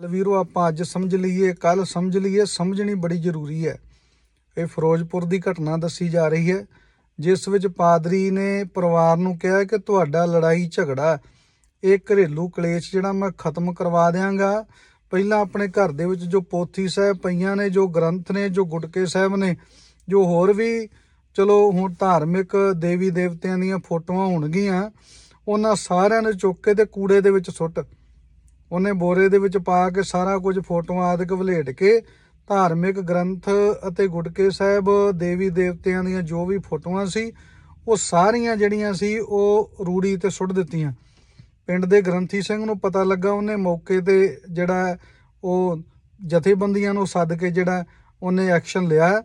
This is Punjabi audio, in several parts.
ਵੀਰੋ, ਆਪਾਂ ਅੱਜ ਸਮਝ ਲਈਏ ਕੱਲ ਸਮਝ ਲਈਏ, ਸਮਝਣੀ ਬੜੀ ਜ਼ਰੂਰੀ ਹੈ। ਇਹ ਫਿਰੋਜ਼ਪੁਰ ਦੀ ਘਟਨਾ ਦੱਸੀ ਜਾ ਰਹੀ ਹੈ, ਜਿਸ ਵਿੱਚ ਪਾਦਰੀ ਨੇ ਪਰਿਵਾਰ ਨੂੰ ਕਿਹਾ ਕਿ ਤੁਹਾਡਾ ਲੜਾਈ ਝਗੜਾ ਇਹ ਘਰੇਲੂ ਕਲੇਸ਼ ਜਿਹੜਾ ਮੈਂ ਖਤਮ ਕਰਵਾ ਦਿਆਂਗਾ। ਪਹਿਲਾਂ ਆਪਣੇ ਘਰ ਦੇ ਵਿੱਚ ਜੋ ਪੋਥੀ ਸਾਹਿਬ ਪਈਆਂ ਨੇ, ਜੋ ਗ੍ਰੰਥ ਨੇ, ਜੋ ਗੁਟਕੇ ਸਾਹਿਬ ਨੇ, ਜੋ ਹੋਰ ਵੀ, ਚਲੋ ਹੁਣ ਧਾਰਮਿਕ ਦੇਵੀ ਦੇਵਤਿਆਂ ਦੀਆਂ ਫੋਟੋਆਂ ਹੋਣਗੀਆਂ, ਉਹਨਾਂ ਸਾਰਿਆਂ ਨੂੰ ਚੁੱਕ ਕੇ ਤੇ ਕੂੜੇ ਦੇ ਵਿੱਚ ਸੁੱਟ ਉਹਨੇ ਬੋਰੇ ਦੇ ਵਿੱਚ ਪਾ ਕੇ ਸਾਰਾ ਕੁਝ ਫੋਟੋਆਂ ਆਦਿਕ ਵਲੇਟ ਕੇ ਧਾਰਮਿਕ ਗ੍ਰੰਥ ਅਤੇ ਗੁਟਕੇ ਸਾਹਿਬ, ਦੇਵੀ ਦੇਵਤਿਆਂ ਦੀਆਂ ਜੋ ਵੀ ਫੋਟੋਆਂ ਸੀ, ਉਹ ਸਾਰੀਆਂ ਜਿਹੜੀਆਂ ਸੀ, ਉਹ ਰੂੜੀ ਤੇ ਸੁੱਟ ਦਿੱਤੀਆਂ। ਪਿੰਡ ਦੇ ਗ੍ਰੰਥੀ ਸਿੰਘ ਨੂੰ ਪਤਾ ਲੱਗਾ ਉਹਨੇ ਮੌਕੇ ਤੇ ਜਿਹੜਾ ਉਹ ਜਥੇਬੰਦੀਆਂ ਨੂੰ ਸੱਦ ਕੇ ਜਿਹੜਾ ਉਹਨੇ ਐਕਸ਼ਨ ਲਿਆ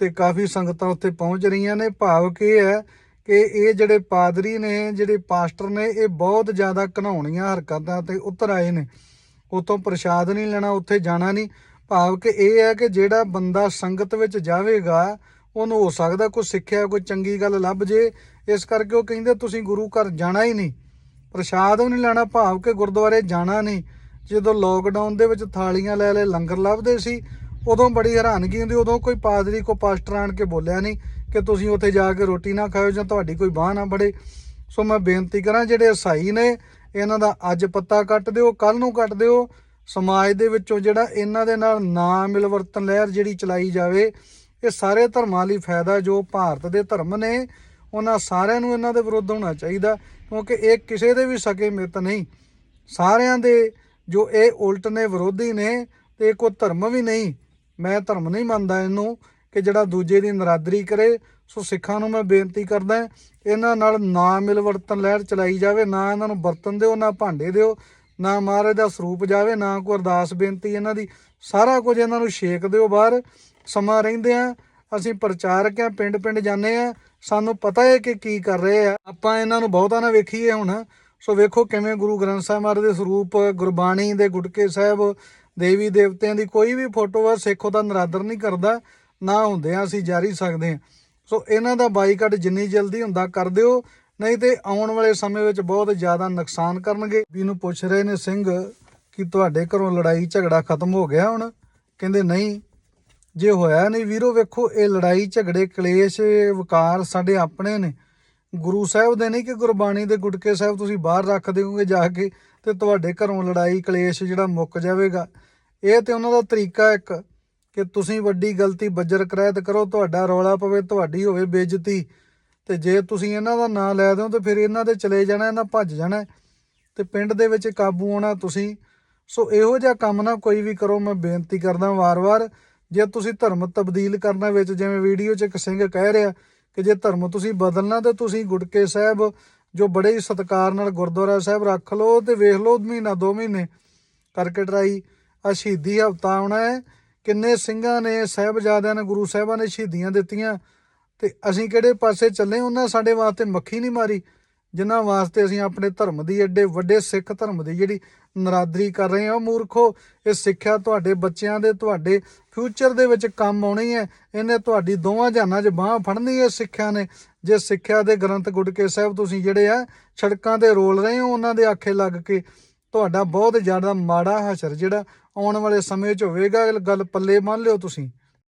ਤੇ ਕਾਫੀ ਸੰਗਤਾਂ ਉੱਥੇ ਪਹੁੰਚ ਰਹੀਆਂ ਨੇ। ਭਾਵ ਕਿ ਇਹ ਹੈ ਕਿ ਇਹ ਜਿਹੜੇ ਪਾਦਰੀ ਨੇ, ਜਿਹੜੇ ਪਾਸਟਰ ਨੇ, ਇਹ ਬਹੁਤ ਜ਼ਿਆਦਾ ਘਨਾਉਣੀਆਂ ਹਰਕਤਾਂ ਤੇ ਉਤਰ ਆਏ ਨੇ। ਉਤੋਂ ਪ੍ਰਸ਼ਾਦ ਨਹੀਂ ਲੈਣਾ, ਉੱਥੇ ਜਾਣਾ ਨਹੀਂ। ਭਾਵ ਕਿ ਇਹ ਹੈ ਕਿ ਜਿਹੜਾ ਬੰਦਾ ਸੰਗਤ ਵਿੱਚ ਜਾਵੇਗਾ, ਉਹਨੂੰ ਹੋ ਸਕਦਾ ਕੋਈ ਸਿੱਖਿਆ, ਕੋਈ ਚੰਗੀ ਗੱਲ ਲੱਭ ਜੇ। ਇਸ ਕਰਕੇ ਉਹ ਕਹਿੰਦੇ, ਤੁਸੀਂ ਗੁਰੂ ਘਰ ਜਾਣਾ ਹੀ ਨਹੀਂ। ਪ੍ਰਸ਼ਾਦ ਵੀ ਨਹੀਂ ਲੈਣਾ, ਭਾਵ ਕਿ ਗੁਰਦੁਆਰੇ ਜਾਣਾ ਨਹੀਂ। ਜਦੋਂ ਲੋਕਡਾਊਨ ਦੇ ਵਿੱਚ ਥਾਲੀਆਂ ਲੈ ਲੈ ਲੰਗਰ ਲੱਭਦੇ ਸੀ, ਉਦੋਂ ਬੜੀ ਹੈਰਾਨਗੀ ਹੁੰਦੀ, ਉਦੋਂ ਕੋਈ ਪਾਦਰੀ ਕੋ ਪਾਸਟਰ ਆਣ ਕੇ ਬੋਲਿਆ ਨਹੀਂ। ਕਿ ਤੁਸੀਂ ਉੱਥੇ ਜਾ ਕੇ ਰੋਟੀ ਨਾ ਖਾਓ ਜਾਂ ਤੁਹਾਡੀ ਕੋਈ ਬਾਹ ਨਾ ਬੜੇ ਸੋ ਮੈਂ ਬੇਨਤੀ ਕਰਾਂ, ਜਿਹੜੇ ਈਸਾਈ ਨੇ, ਇਹਨਾਂ ਦਾ ਅੱਜ ਪੱਤਾ ਕੱਟ ਦਿਓ ਕੱਲ ਨੂੰ ਕੱਟ ਦਿਓ। ਸਮਾਜ ਦੇ ਵਿੱਚੋਂ ਜਿਹੜਾ ਇਹਨਾਂ ਦੇ ਨਾਲ ਨਾ ਮਿਲਵਰਤਨ ਲਹਿਰ ਜਿਹੜੀ ਚਲਾਈ ਜਾਵੇ, ਇਹ ਸਾਰੇ ਧਰਮਾਂ ਲਈ ਫਾਇਦਾ, ਜੋ ਭਾਰਤ ਦੇ ਧਰਮ ਨੇ, ਉਹਨਾਂ ਸਾਰਿਆਂ ਨੂੰ ਇਹਨਾਂ ਦੇ ਵਿਰੁੱਧ ਹੋਣਾ ਚਾਹੀਦਾ, ਕਿਉਂਕਿ ਇਹ ਕਿਸੇ ਦੇ ਵੀ ਸਕੇ ਮਿੱਤ ਨਹੀਂ। ਸਾਰਿਆਂ ਦੇ ਜੋ ਇਹ ਉਲਟ ਨੇ, ਵਿਰੋਧੀ ਨੇ, ਤੇ ਇਹ ਕੋਈ ਧਰਮ ਵੀ ਨਹੀਂ, ਮੈਂ ਧਰਮ ਨਹੀਂ ਮੰਨਦਾ ਇਹਨੂੰ। ਕਿ ਜਿਹੜਾ ਦੂਜੇ ਦੀ ਨਰਾਦਰੀ ਕਰੇ, ਸੋ ਸਿੱਖਾਂ ਨੂੰ ਮੈਂ ਬੇਨਤੀ ਕਰਦਾ ਇਹਨਾਂ ਨਾਲ ਨਾ ਮਿਲਵਰਤਨ ਲਹਿਰ ਚਲਾਈ ਜਾਵੇ, ਨਾ ਇਹਨਾਂ ਨੂੰ ਬਰਤਨ ਦਿਓ, ਨਾ ਭਾਂਡੇ ਦਿਓ, ਨਾ ਮਹਾਰਾਜ ਦਾ ਸਰੂਪ ਜਾਵੇ, ਨਾ ਕੋਈ ਅਰਦਾਸ ਬੇਨਤੀ ਇਹਨਾਂ ਦੀ। ਸਾਰਾ ਕੁਝ ਇਹਨਾਂ ਨੂੰ ਛੇਕ ਦਿਓ ਬਾਹਰ। ਸਮਾਂ ਰਹਿੰਦੇ ਆ, ਅਸੀਂ ਪ੍ਰਚਾਰਕ ਆ ਪਿੰਡ ਪਿੰਡ ਜਾਂਦੇ ਆ। ਸਾਨੂੰ ਪਤਾ ਹੈ ਕਿ ਕੀ ਕਰ ਰਹੇ ਆ। ਆਪਾਂ ਇਹਨਾਂ ਨੂੰ ਬਹੁਤਾ ਨਾ ਵੇਖੀਏ ਹੁਣ। ਸੋ ਵੇਖੋ ਕਿਵੇਂ ਗੁਰੂ ਗ੍ਰੰਥ ਸਾਹਿਬ ਮਹਾਰਾਜ ਦੇ ਸਰੂਪ, ਗੁਰਬਾਣੀ ਦੇ ਗੁਟਕੇ ਸਾਹਿਬ ਦੇਵੀ ਦੇਵਤਿਆਂ ਦੀ ਕੋਈ ਵੀ ਫੋਟੋ ਆ, ਸਿੱਖ ਉਹਦਾ ਨਰਾਦਰ ਨਹੀਂ ਕਰਦਾ। ਨਾ ਹੁੰਦਿਆਂ ਅਸੀਂ ਜਾਰੀ ਸਕਦੇ ਹਾਂ। ਸੋ ਇਹਨਾਂ ਦਾ ਬਾਈਕਾਟ ਜਿੰਨੀ ਜਲਦੀ ਹੁੰਦਾ ਕਰ ਦਿਓ, ਨਹੀਂ ਤੇ ਆਉਣ ਵਾਲੇ ਸਮੇਂ ਵਿੱਚ ਬਹੁਤ ਜ਼ਿਆਦਾ ਨੁਕਸਾਨ ਕਰਨਗੇ। ਵੀ ਨੂੰ ਪੁੱਛ ਰਹੇ ਨੇ ਸਿੰਘ ਕਿ ਤੁਹਾਡੇ ਘਰੋਂ ਲੜਾਈ ਝਗੜਾ ਖਤਮ ਹੋ ਗਿਆ ਹੁਣ? ਕਹਿੰਦੇ ਨਹੀਂ, ਜੇ ਹੋਇਆ ਨਹੀਂ ਵੀਰੋ, ਵੇਖੋ, ਇਹ ਲੜਾਈ ਝਗੜੇ ਕਲੇਸ਼ ਵਿਕਾਰ ਸਾਡੇ ਆਪਣੇ ਨੇ। ਗੁਰੂ ਸਾਹਿਬ ਦੇ ਨਹੀਂ ਕਿ ਗੁਰਬਾਣੀ ਦੇ ਗੁਟਕੇ ਸਾਹਿਬ ਤੁਸੀਂ ਬਾਹਰ ਰੱਖ ਦਿਓਗੇ ਜਾ ਕੇ ਤੇ ਤੁਹਾਡੇ ਘਰੋਂ ਲੜਾਈ ਕਲੇਸ਼ ਜਿਹੜਾ ਮੁੱਕ ਜਾਵੇਗਾ। ਇਹ ਤੇ ਉਹਨਾਂ ਦਾ ਤਰੀਕਾ ਇੱਕ ਕਿ ਤੁਸੀਂ ਵੱਡੀ ਗਲਤੀ ਬੱਜਰ ਕਰਾਇਤ ਕਰੋ, ਤੁਹਾਡਾ ਰੌਲਾ ਪਵੇ, ਤੁਹਾਡੀ ਹੋਵੇ ਬੇਇੱਜ਼ਤੀ। ਤੇ ਜੇ ਤੁਸੀਂ ਇਹਨਾਂ ਦਾ ਨਾਂ ਲੈ ਦਿਓ, ਤੇ ਫਿਰ ਇਹਨਾਂ ਦੇ ਚਲੇ ਜਾਣਾ, ਇਹਨਾਂ ਭੱਜ ਜਾਣਾ। ਤੇ ਪਿੰਡ ਦੇ ਵਿੱਚ ਕਾਬੂ ਆਉਣਾ ਤੁਸੀਂ। ਸੋ ਇਹੋ ਜਿਹਾ ਕੰਮ ਨਾ ਕੋਈ ਵੀ ਕਰੋ, ਮੈਂ ਬੇਨਤੀ ਕਰਦਾ ਵਾਰ-ਵਾਰ, ਜੇ ਤੁਸੀਂ ਧਰਮ ਤਬਦੀਲ ਕਰਨਾ ਵਿੱਚ, ਜਿਵੇਂ ਵੀਡੀਓ 'ਚ ਇੱਕ ਸਿੰਘ ਕਹਿ ਰਿਹਾ ਕਿ ਜੇ ਧਰਮ ਤੁਸੀਂ ਬਦਲਣਾ, ਤੇ ਤੁਸੀਂ ਗੁਟਕੇ ਸਾਹਿਬ ਜੋ ਬੜੇ ਹੀ ਸਤਿਕਾਰ ਨਾਲ ਗੁਰਦੁਆਰਾ ਸਾਹਿਬ ਰੱਖ ਲਓ ਤੇ ਵੇਖ ਲਓ ਮਹੀਨਾ, ਦੋ ਮਹੀਨੇ ਕਰਕੇ ਟਰਾਈ ਆ ਸ਼ਹੀਦੀ ਹਫਤਾ ਆਉਣਾ ਹੈ ਕਿੰਨੇ ਸਿੰਘਾਂ ਨੇ, ਸਾਹਿਬਜ਼ਾਦਿਆਂ ਨੇ, ਗੁਰੂ ਸਾਹਿਬਾਂ ਨੇ ਸ਼ਹੀਦੀਆਂ ਦਿੱਤੀਆਂ ਤੇ ਅਸੀਂ ਕਿਹੜੇ ਪਾਸੇ ਚੱਲੇ? ਉਹਨਾਂ ਸਾਡੇ ਵਾਸਤੇ ਮੱਖੀ ਨਹੀਂ ਮਾਰੀ, ਜਿਨ੍ਹਾਂ ਵਾਸਤੇ ਅਸੀਂ ਆਪਣੇ ਧਰਮ ਦੀ ਐਡੇ ਵੱਡੇ ਸਿੱਖ ਧਰਮ ਦੀ ਜਿਹੜੀ ਨਰਾਦਰੀ ਕਰ ਰਹੇ ਹਾਂ। ਉਹ ਮੂਰਖੋ, ਇਹ ਸਿੱਖਿਆ ਤੁਹਾਡੇ ਬੱਚਿਆਂ ਦੇ, ਤੁਹਾਡੇ ਫਿਊਚਰ ਦੇ ਵਿੱਚ ਕੰਮ ਆਉਣੀ ਹੈ। ਇਹਨੇ ਤੁਹਾਡੀ ਦੋਵਾਂ ਜਹਾਨਾਂ 'ਚ ਬਾਹ ਫੜਨੀ ਹੈ ਸਿੱਖਿਆ ਨੇ। ਜੇ ਸਿੱਖਿਆ ਦੇ ਗ੍ਰੰਥ ਗੁਟਕੇ ਸਾਹਿਬ ਤੁਸੀਂ ਜਿਹੜੇ ਆ, ਸੜਕਾਂ ਤੇ ਰੋਲ ਰਹੇ ਹੋ, ਉਹਨਾਂ ਦੇ ਆਖੇ ਲੱਗ ਕੇ ਤੁਹਾਡਾ ਬਹੁਤ ਜ਼ਿਆਦਾ ਮਾੜਾ ਹਸ਼ਰ ਜਿਹੜਾ ਆਉਣ ਵਾਲੇ ਸਮੇਂ 'ਚ ਹੋਵੇਗਾ ਗੱਲ ਪੱਲੇ ਮੰਨ ਲਿਓ ਤੁਸੀਂ।